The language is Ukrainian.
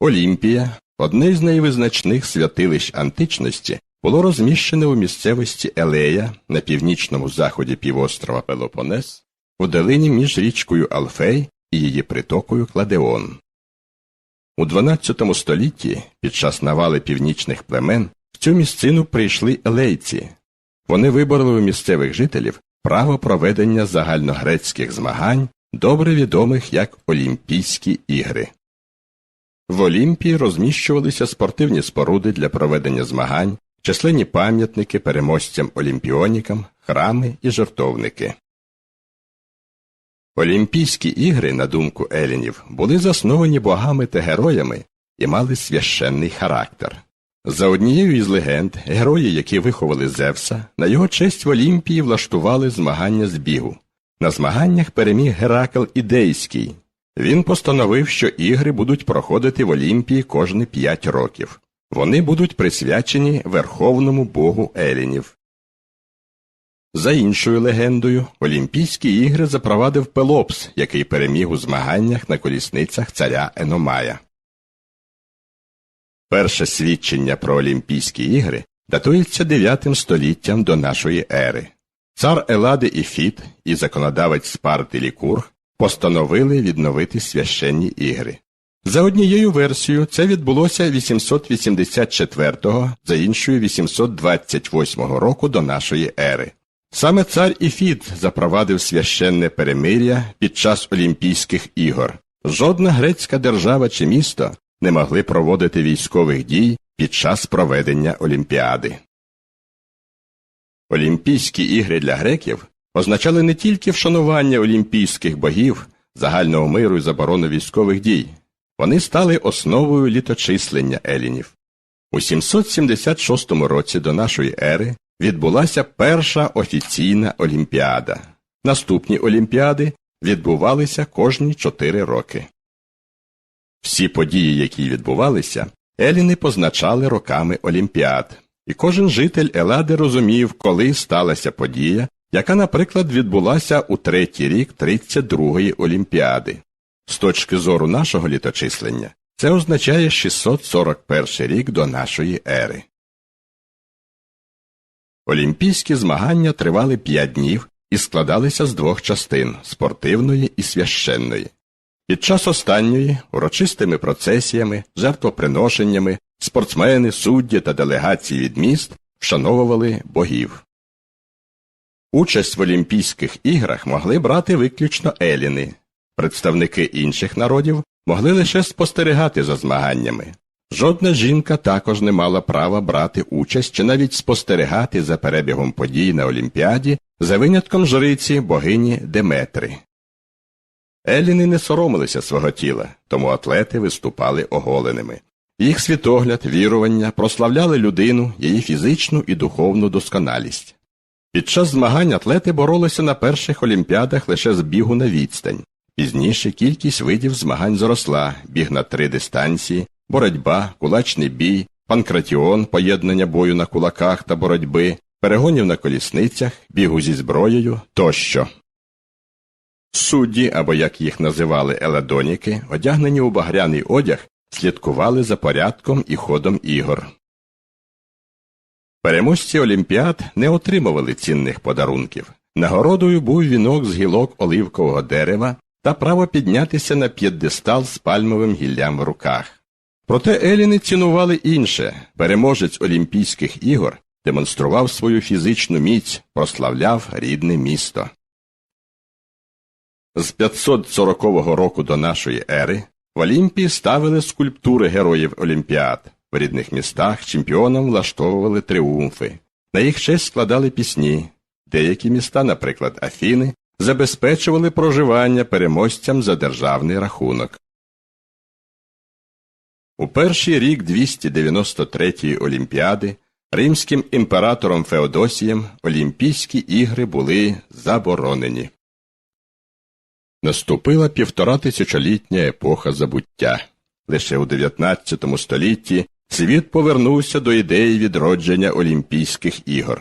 Олімпія, одне з найвизначних святилищ античності, було розміщене у місцевості Елея на північному заході півострова Пелопонес, у долині між річкою Алфей і її притокою Кладеон. У XII столітті, під час навали північних племен, в цю місцину прийшли елейці. Вони вибороли у місцевих жителів право проведення загальногрецьких змагань, добре відомих як Олімпійські ігри. В Олімпії розміщувалися спортивні споруди для проведення змагань, численні пам'ятники переможцям олімпіонікам, храми і жертовники. Олімпійські ігри, на думку елінів, були засновані богами та героями і мали священний характер. За однією із легенд, герої, які виховали Зевса, на його честь в Олімпії влаштували змагання з бігу. На змаганнях переміг Геракл Ідейський. Він постановив, що ігри будуть проходити в Олімпії кожні п'ять років. Вони будуть присвячені верховному богу Елінів. За іншою легендою, Олімпійські ігри запровадив Пелопс, який переміг у змаганнях на колісницях царя Еномая. Перше свідчення про Олімпійські ігри датується 9 століттям до нашої ери. Цар Елади Іфіт і законодавець Спарти Лікург постановили відновити священні ігри. За однією версією, це відбулося 884-го, за іншою 828 року до нашої ери. Саме цар Іфіт запровадив священне перемир'я під час Олімпійських ігор. Жодна грецька держава чи місто не могли проводити військових дій під час проведення Олімпіади. Олімпійські ігри для греків означали не тільки вшанування олімпійських богів, загального миру і заборону військових дій, вони стали основою літочислення елінів. У 776 році до нашої ери відбулася перша офіційна олімпіада. Наступні олімпіади відбувалися кожні чотири роки. Всі події, які відбувалися, еліни позначали роками олімпіад, і кожен житель Елади розумів, коли сталася подія, яка, наприклад, відбулася у третій рік 32-ї олімпіади. З точки зору нашого літочислення, це означає 641 рік до нашої ери. Олімпійські змагання тривали п'ять днів і складалися з двох частин спортивної і священної. Під час останньої урочистими процесіями, жертвоприношеннями, спортсмени, судді та делегації від міст вшановували богів. Участь в Олімпійських іграх могли брати виключно еліни. Представники інших народів могли лише спостерігати за змаганнями. Жодна жінка також не мала права брати участь чи навіть спостерігати за перебігом подій на Олімпіаді за винятком жриці богині Деметри. Еліни не соромилися свого тіла, тому атлети виступали оголеними. Їх світогляд, вірування прославляли людину, її фізичну і духовну досконалість. Під час змагань атлети боролися на перших олімпіадах лише з бігу на відстань. Пізніше кількість видів змагань зросла біг на три дистанції, боротьба, кулачний бій, панкратіон, поєднання бою на кулаках та боротьби, перегонів на колісницях, бігу зі зброєю тощо. Судді, або як їх називали еледоніки, одягнені у багряний одяг, слідкували за порядком і ходом ігор. Переможці олімпіад не отримували цінних подарунків. Нагородою був вінок з гілок оливкового дерева та право піднятися на п'єдестал з пальмовим гіллям в руках. Проте еліни цінували інше переможець Олімпійських ігор демонстрував свою фізичну міць, прославляв рідне місто. З 540 року до нашої ери в Олімпії ставили скульптури героїв Олімпіад. Рідних містах чемпіонам влаштовували тріумфи. На їх честь складали пісні. Деякі міста, наприклад, Афіни, забезпечували проживання переможцям за державний рахунок. У перший рік 293-ї Олімпіади римським імператором Феодосієм Олімпійські ігри були заборонені. Наступила півтора тисячолітня епоха забуття. Лише у 19 столітті світ повернувся до ідеї відродження Олімпійських ігор.